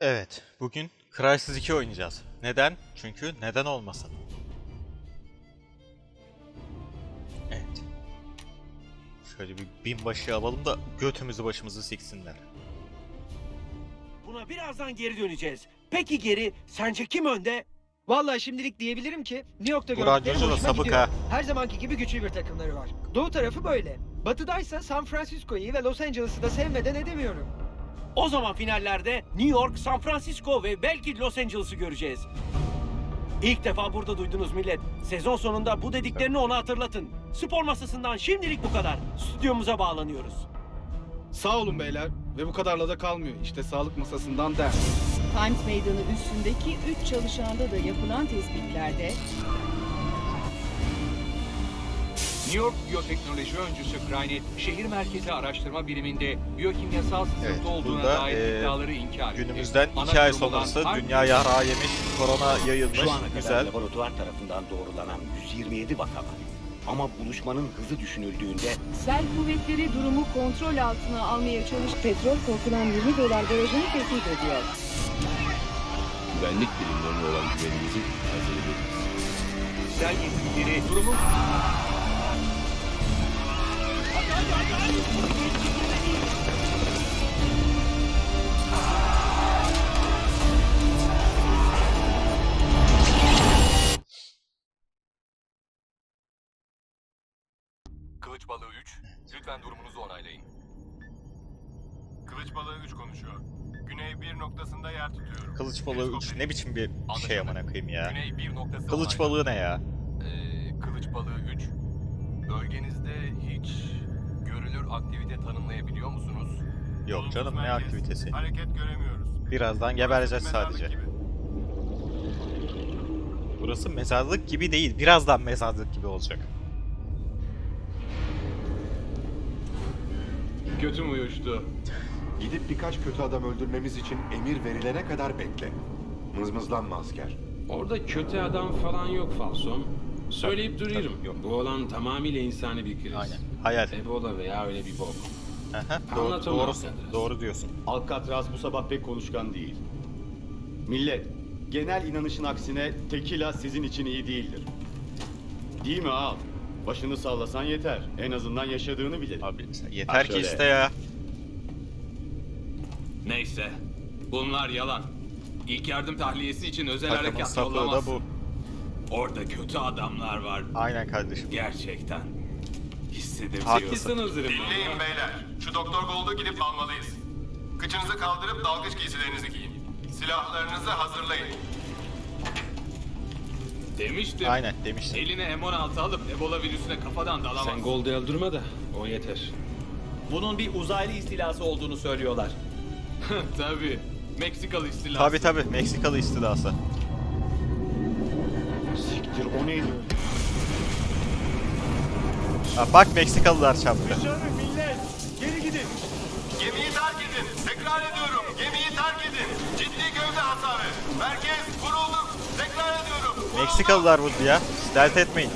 Evet, bugün Crysis 2 oynayacağız. Neden? Çünkü neden olmasın? Evet. Şöyle bir binbaşı alalım da götümüzü başımızı siksinler. Buna birazdan geri döneceğiz. Peki geri sence kim önde? Vallahi şimdilik diyebilirim ki New York'ta Bu gördüklerim da hoşuma sapık gidiyor. ha. Her zamanki gibi güçlü bir takımları var. Doğu tarafı böyle. Batıdaysa San Francisco'yu ve Los Angeles'ı da sevmeden edemiyorum. O zaman finallerde New York, San Francisco ve belki Los Angeles'ı göreceğiz. İlk defa burada duydunuz millet. Sezon sonunda bu dediklerini ona hatırlatın. Spor masasından şimdilik bu kadar. Stüdyomuza bağlanıyoruz. Sağ olun beyler ve bu kadarla da kalmıyor. İşte sağlık masasından ders. Times Meydanı üstündeki 3 çalışanda da yapılan tespitlerde New York Biyoteknoloji öncüsü Crynet, şehir merkezi araştırma biriminde biyokimyasal sızıntı Evet, olduğuna burada, dair eee, iddiaları inkar etti. Günümüzden Ana 2 ay sonrası dünya yarağı yemiş, korona yayılmış, Şu ana kadar güzel. laboratuvar tarafından doğrulanan 127 vaka var. Ama buluşmanın hızı düşünüldüğünde sel kuvvetleri durumu kontrol altına almaya çalış petrol korkulan 20 dolar barajını tehdit ediyor. güvenlik birimlerine olan güvenimizi tazelediyoruz. Sel yetkilileri durumu Kılıç balığı 3, lütfen durumunuzu onaylayın. Kılıç balığı 3 konuşuyor. Güney bir noktasında yer tutuyorum. Kılıç balığı Periskop 3 dedi. ne biçim bir şey amına koyayım ya. Güney 1 noktası Kılıç onaylandı. balığı ne ya? Ee, kılıç balığı 3, bölgenizde hiç görülür aktivite tanımlayabiliyor musunuz? Yok canım ne aktivitesi. Hareket göremiyoruz. Birazdan gebereceğiz sadece. gibi. Burası mezarlık gibi değil, birazdan mezarlık gibi olacak. Götüm uyuştu. Gidip birkaç kötü adam öldürmemiz için emir verilene kadar bekle. Mızmızlanma asker. Orada kötü adam falan yok Falson. Söyleyip duruyorum. tabii, yok. Bu olan tamamıyla insani bir kriz. Aynen. Hayal. Ebola veya öyle bir bok. Aha, doğru, doğru, doğru diyorsun. Alcatraz bu sabah pek konuşkan değil. Millet, genel inanışın aksine tekila sizin için iyi değildir. Değil mi ağam? Başını sallasan yeter. En azından yaşadığını bilelim. Abi yeter ki şöyle. iste ya. Neyse. Bunlar yalan. İlk yardım tahliyesi için özel Takımın harekat yollamaz. bu. Orada kötü adamlar var. Aynen kardeşim. Gerçekten. Hissedebiliyorum. Haklısınız Rıdvan. Dinleyin beyler. Şu Doktor Gold'u gidip almalıyız. Kıçınızı kaldırıp dalgıç giysilerinizi giyin. Silahlarınızı hazırlayın. Demiştim. Aynen demiştim. Eline M16 alıp Ebola virüsüne kafadan dalamaz. Sen Gold'u öldürme de o yeter. Bunun bir uzaylı istilası olduğunu söylüyorlar. Tabii. Meksikalı istilası. Tabi tabi Meksikalı istilası. Siktir o neydi? Ha, bak Meksikalılar çarptı. millet geri gidin. Gemiyi terk edin. Tekrar ediyorum. Gemiyi terk edin. Ciddi gövde hasarı. Merkez vurulduk. Tekrar ediyorum. Vurulduk. Meksikalılar vurdu ya. Dert etmeyin.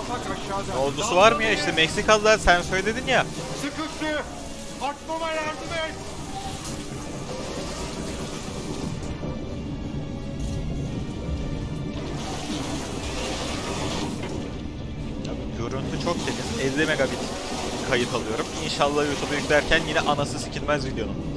Kapak aşağıda. Oldusu var mı ya işte Meksikalılar sen söyledin ya. Sıkıştı. Atmama yardım et. Görüntü çok temiz. 50 megabit kayıt alıyorum. İnşallah YouTube'a yüklerken yine anası sikilmez videonun.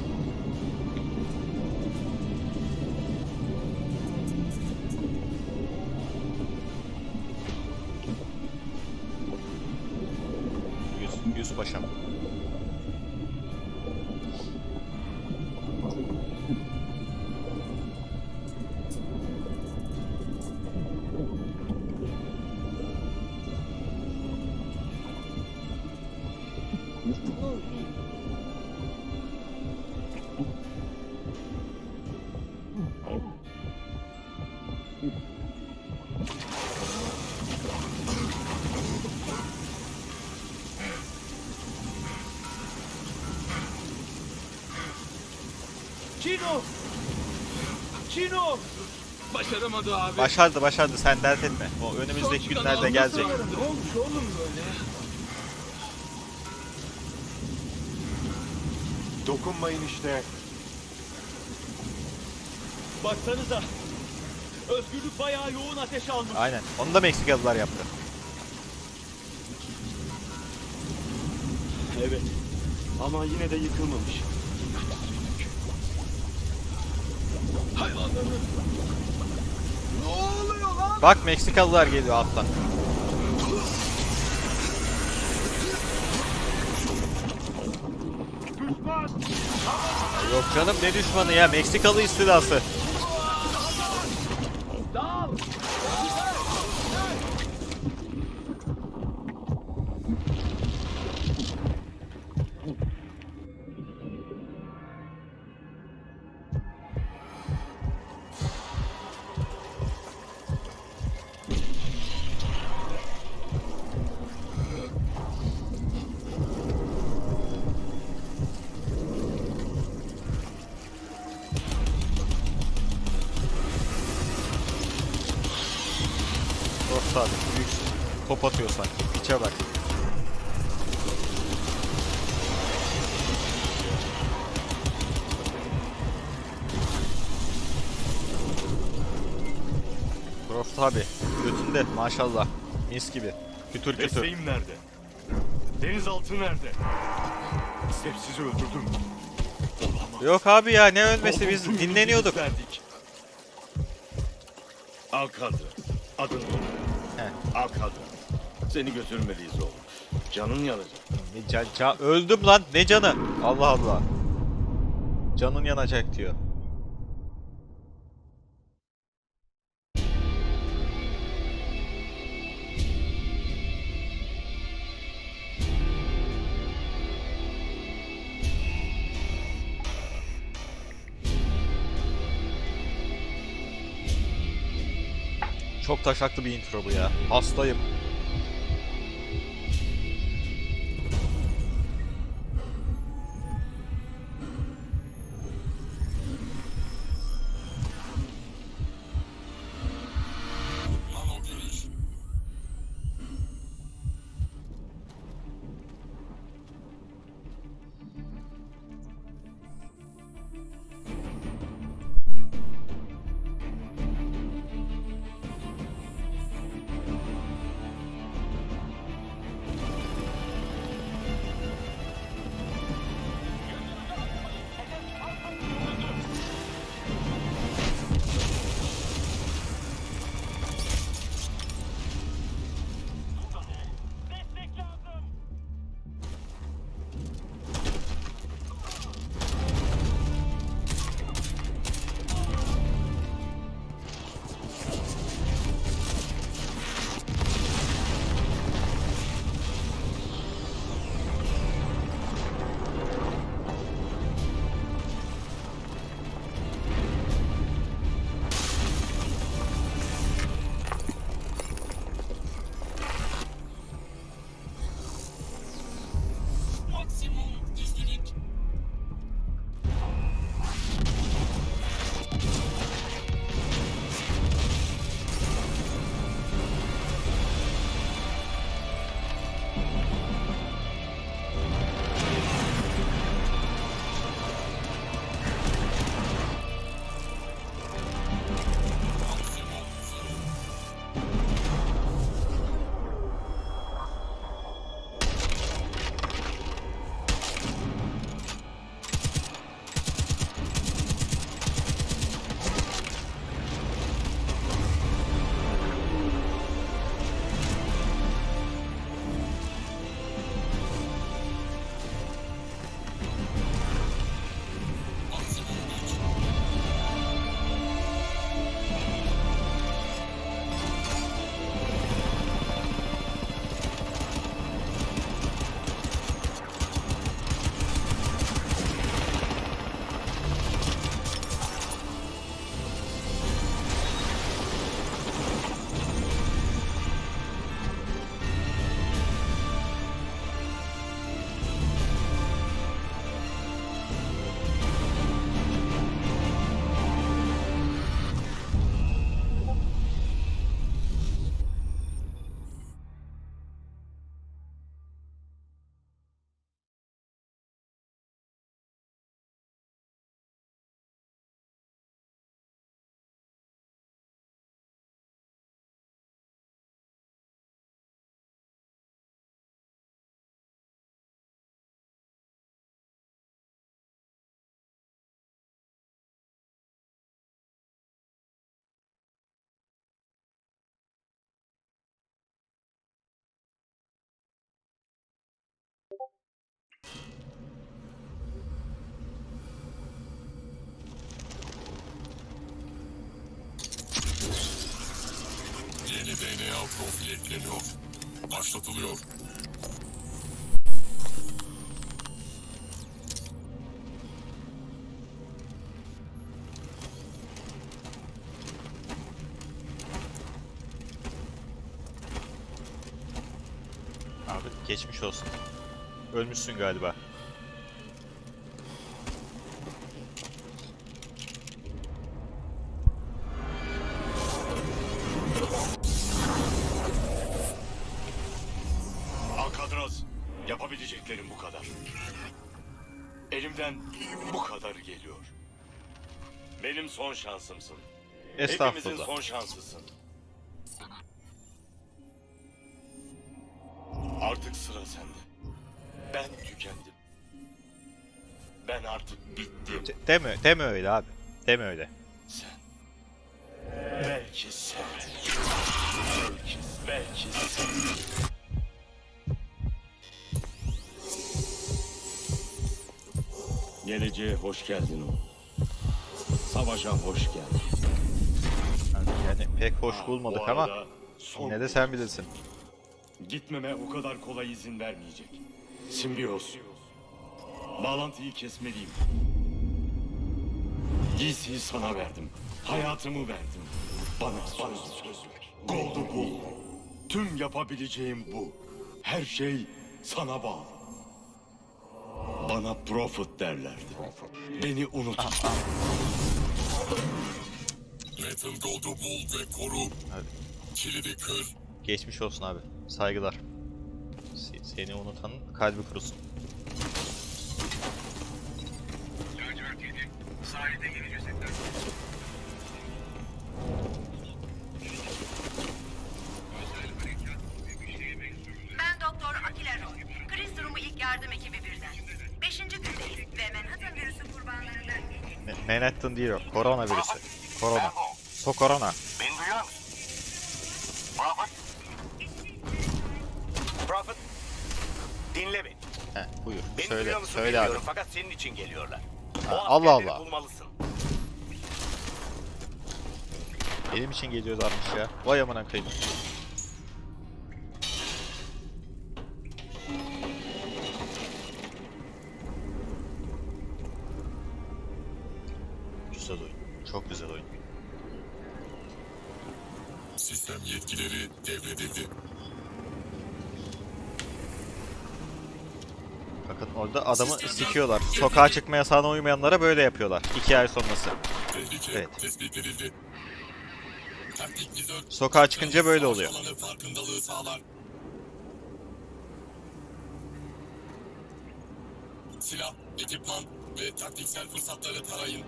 Çino! Başaramadı abi. Başardı başardı sen dert etme. O önümüzdeki günlerde gelecek. Ne olmuş oğlum böyle? Dokunmayın işte. Baksanıza. Özgürlük bayağı yoğun ateş almış. Aynen. Onu da Meksikalılar yaptı. Evet. Ama yine de yıkılmamış. Bak Meksikalılar geliyor alttan. Yok canım ne düşmanı ya Meksikalı istilası. Top atıyor sanki. Piçe bak. Croft abi götünde maşallah mis gibi. Kütür kütür. Mesleğim nerede? Denizaltı nerede? Hep sizi öldürdüm. Yok abi ya ne ölmesi biz dinleniyorduk. Verdik. Al kadro. Adın He. Al kadro. Seni götürmeliyiz oğlum. Canın yanacak. Ne can, can- öldüm lan ne canı? Allah Allah. Canın yanacak diyor. Çok taşaklı bir intro bu ya. Hastayım. Yeni DNA profili ekleniyor. Başlatılıyor. Abi geçmiş olsun. Ölmüşsün galiba. Alkadraz, yapabileceklerim bu kadar. Elimden bu kadar geliyor. Benim son şansımsın. Hepimizin Estağfurullah. son şansısın. Artık sıra sende. Ben tükendim. Ben artık bittim. De- Deme, deme öyle abi. Deme öyle. Sen. Belki sen. Belki, belki sen. Geleceğe hoş geldin o. Savaşa hoş geldin. Yani pek hoş bulmadık Bu ama arada son yine de sen bilirsin. Gitmeme o kadar kolay izin vermeyecek. Simbiyoz. Bağlantıyı kesmeliyim. Giysiyi sana verdim. Hayatımı verdim. Bana, bana söz ver. Goldu bu. Tüm yapabileceğim bu. Her şey sana bağlı. Bana Prophet derlerdi. Beni unutma. Metal Gold'u bul ve koru. Kilidi kır. Geçmiş olsun abi. Saygılar. Se- Seni unutanın kalbi kurusun. Ben Doktor Akile Roy. Kriz durumu ilk yardım ekibi birden. Beşinci gündeyiz ve Manhattan virüsü kurbanlarından Manhattan değil o. Korona virüsü. Korona. So korona. Beni duyuyor musun? Prophet. Prophet. Dinle beni. Heh, buyur. Beni söyle, duyuyor musun söyle abi. bilmiyorum fakat senin için geliyorlar. O Ha, Allah askerleri Allah. bulmalısın. Benim için geliyorlarmış ya. Vay amına koyayım. Güzel oyun. Çok güzel oyun. Sistem yetkileri devredildi. Bakın orada adamı sikiyorlar. Sokağa çıkma yasağına uymayanlara böyle yapıyorlar. İki ay sonrası. Evet. Sokağa çıkınca böyle oluyor. Silah, ekipman ve taktiksel fırsatları tarayın.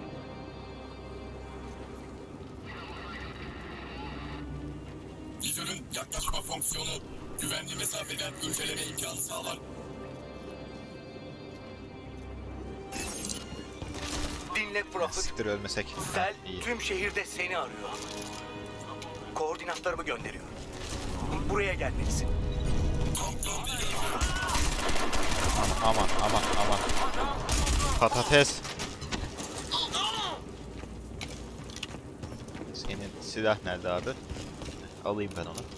Vizörün yaklaşma fonksiyonu güvenli mesafeden inceleme imkanı sağlar. Dinle Prophet. Siktir ölmesek. Sel İyi. tüm şehirde seni arıyor. Koordinatlarımı gönderiyorum. Buraya gelmelisin. Aman aman aman. Patates. Senin silah nerede abi? Alayım ben onu.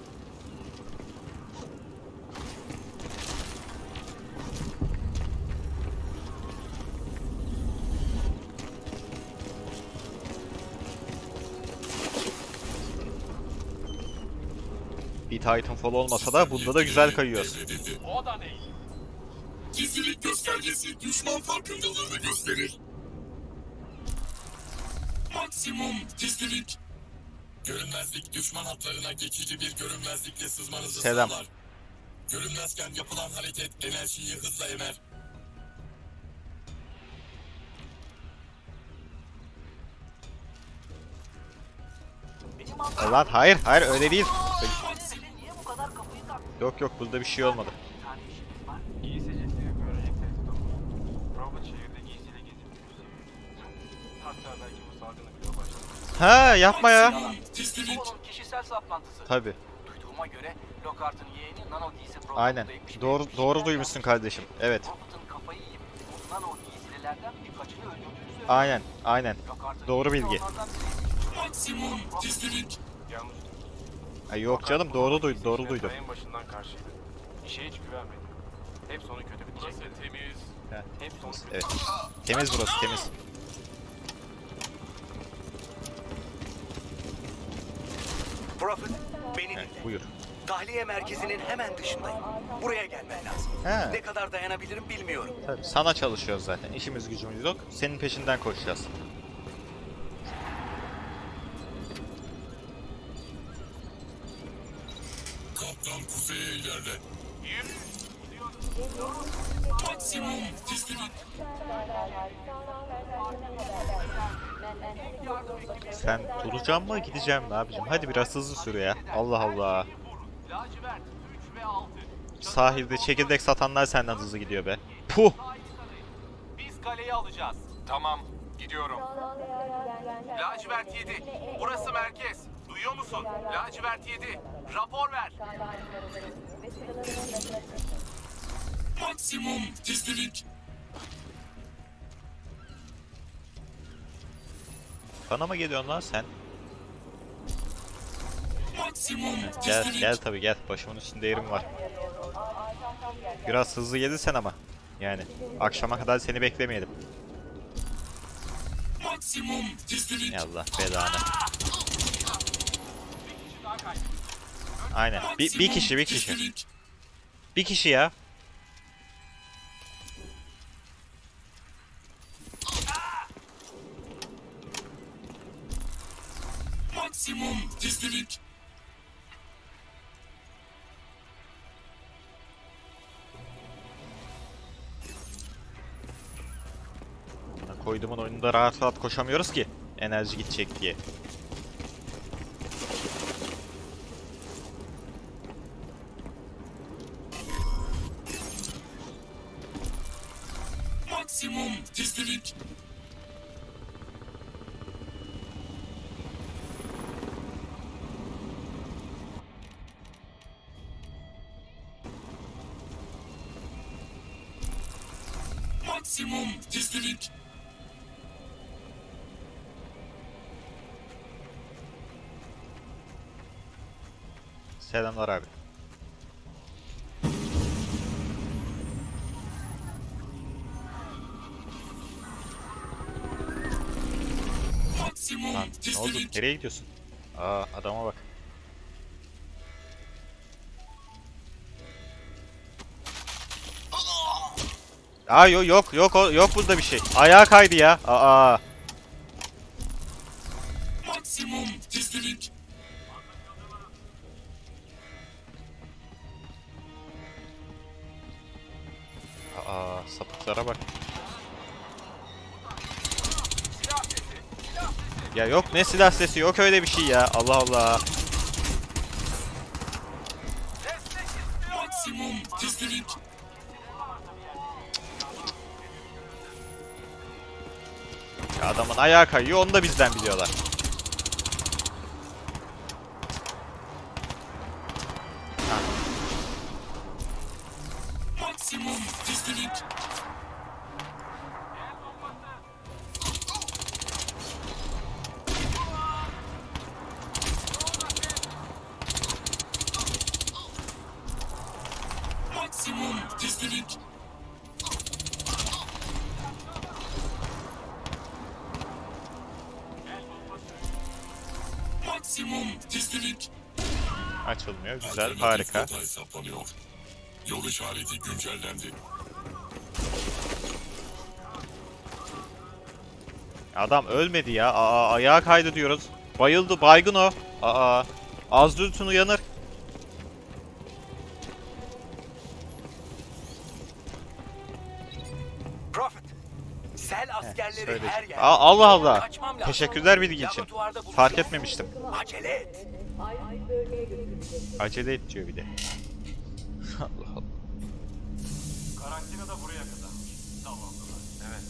Bir Titanfall olmasa da bunda da güzel kayıyoruz. O da ne? Gizlilik göstergesi düşman farkındalığını gösterir. Maksimum gizlilik. Görünmezlik düşman hatlarına geçici bir görünmezlikle sızmanızı Selam. sağlar. Görünmezken yapılan hareket enerjiyi hızla emer. Lan hayır hayır öyle değil. Yok yok burada bir şey olmadı. Ha yapma ya. Gizlilik. kişisel saplantısı. Tabi. Duyduğuma göre Lockhart'ın yeğeni nano giysi Aynen. Doğru doğru duymuşsun kardeşim. Evet. Aynen, aynen. Doğru bilgi. Maksimum gizlilik. Yanlış. Ay yok canım doğru duydu, doğru duydu. En başından karşıydı. İşe hiç güvenmedi. Hep sonu kötü bitecek. Burası temiz. Ha, Hep sonu kötü. Evet. Temiz burası, temiz. Prophet, beni Evet, dinle. buyur. Tahliye merkezinin hemen dışındayım. Buraya gelmen lazım. He. Ne kadar dayanabilirim bilmiyorum. Tabii sana çalışıyoruz zaten. İşimiz gücümüz yok. Senin peşinden koşacağız. İlerle. Maksimum gizlilik. Sen duracağım mı gideceğim mi abicim? Hadi biraz hızlı sür ya. Allah Allah. Lacivert 3 ve 6. Sahilde çekirdek satanlar senden hızlı gidiyor be. Puh! Biz kaleyi alacağız. Tamam, gidiyorum. Lacivert 7, burası merkez. Duyuyor musun? Lacivert 7, rapor ver. Maksimum gizlilik. Bana mı geliyorsun lan sen? Maksimum Gel, gizlilik. gel tabii gel. Başımın üstünde yerim var. Biraz hızlı gelirsen ama. Yani akşama kadar seni beklemeyelim. Maksimum gizlilik. Allah belanı. Aynen. Bir, bir kişi, bir kişi. Bir kişi ya. Maksimum gizlilik. Koyduğumun oyununda rahat rahat koşamıyoruz ki. Enerji gidecek diye. Maksimum gizlilik. Maksimum gizlilik. Selamlar abi. Nereye gidiyorsun? Aa adama bak. Aa yok yok yok yok burada bir şey. Ayağa kaydı ya. Aa. Ya yok ne silah sesi yok öyle bir şey ya. Allah Allah. Ya adamın ayağı kayıyor onu da bizden biliyorlar. Maksimum gizlilik. Güzel harika. Yol işareti güncellendi. Adam ölmedi ya. Aa ayağa kaydı diyoruz. Bayıldı baygın o. Aa az dürtün uyanır. Prophet, Sel askerleri her yerde. Aa, Allah Allah. Teşekkürler bilgi için. Fark etmemiştim. Acele et. Acele et diyor bir de. Allah Allah. Karantina da buraya kadarmış. Zavallılar. Evet.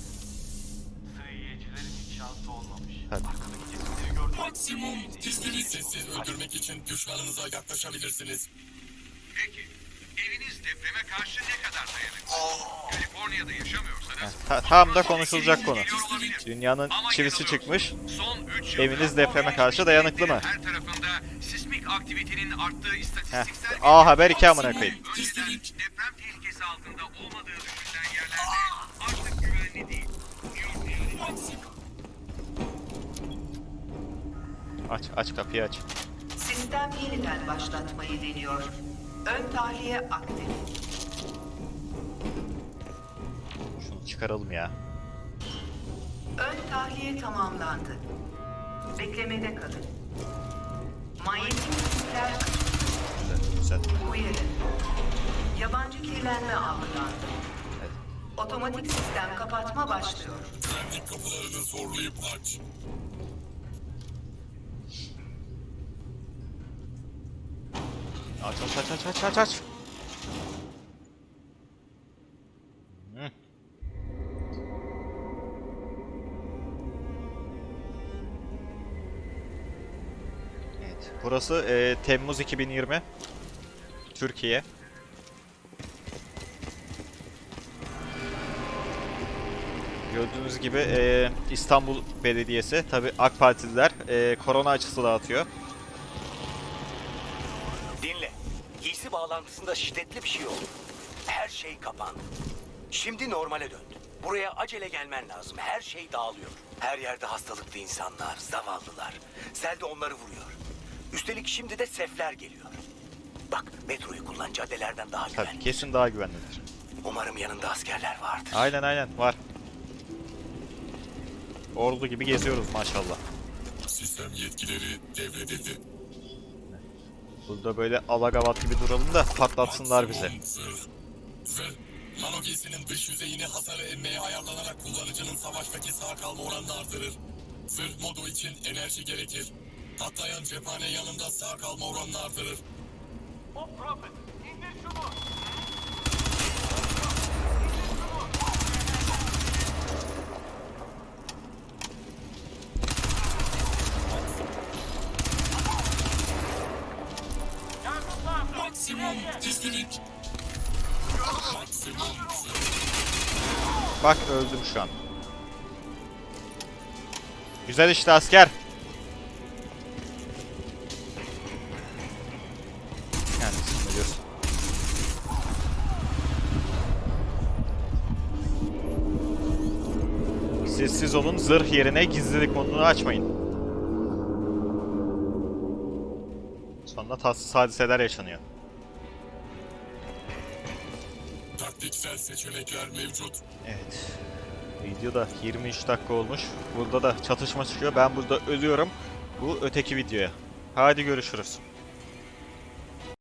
Sığıyecilerin hiç şansı olmamış. Hadi. Arkadaki gördüm. Maksimum gizlilik. Sessiz öldürmek için düşmanınıza yaklaşabilirsiniz. Peki, eviniz depreme karşı ne kadar dayanıklı? Kaliforniya'da yaşamıyorsanız ta- tam da konuşulacak konu. Dünyanın çivisi çıkmış. son 3 Eviniz depreme karşı dayanıklı mı? her tarafında aktivitenin arttığı Heh. istatistiksel A Haber 2 amına koyayım. Önceden deprem tehlikesi altında olmadığı düşünülen yerlerde artık güvenli değil. Aç aç kapıyı aç. Sistem yeniden başlatmayı deniyor. Ön tahliye aktif. Şunu çıkaralım ya. Ön tahliye tamamlandı. Beklemede kalın. Manyetik tipler Güzel uyarı. Yabancı kirlenme algılandı. Otomatik sistem kapatma başlıyor. Güvenlik kapılarını zorlayıp aç. Aç aç aç aç aç aç aç. Burası e, Temmuz 2020. Türkiye. Gördüğünüz gibi e, İstanbul Belediyesi, tabi AK Partililer e, korona açısı dağıtıyor. Dinle. Giysi bağlantısında şiddetli bir şey oldu. Her şey kapandı. Şimdi normale döndü. Buraya acele gelmen lazım. Her şey dağılıyor. Her yerde hastalıklı insanlar, zavallılar. Sel de onları vuruyor. Üstelik şimdi de sefler geliyor. Bak metroyu kullan caddelerden daha Tabii güvenli. kesin daha güvenlidir. Umarım yanında askerler vardır. Aynen aynen var. Ordu gibi geziyoruz maşallah. Sistem yetkileri devredildi. Burada böyle alagavat gibi duralım da patlatsınlar bizi. Nano giysinin dış yüzeyine hasarı emmeye ayarlanarak kullanıcının savaştaki sağ kalma oranını artırır. Zırh modu için enerji gerekir. Patlayan cephane yanında sağ kalma oranını artırır. Maksimum gizlilik. Maksimum Bak öldüm şu an. Güzel işte asker. Sessiz olun zırh yerine gizlilik modunu açmayın. Sonra tatsız hadiseler yaşanıyor. taktiksel seçenekler mevcut. Evet. Video da 23 dakika olmuş. Burada da çatışma çıkıyor. Ben burada ölüyorum. Bu öteki videoya. Hadi görüşürüz.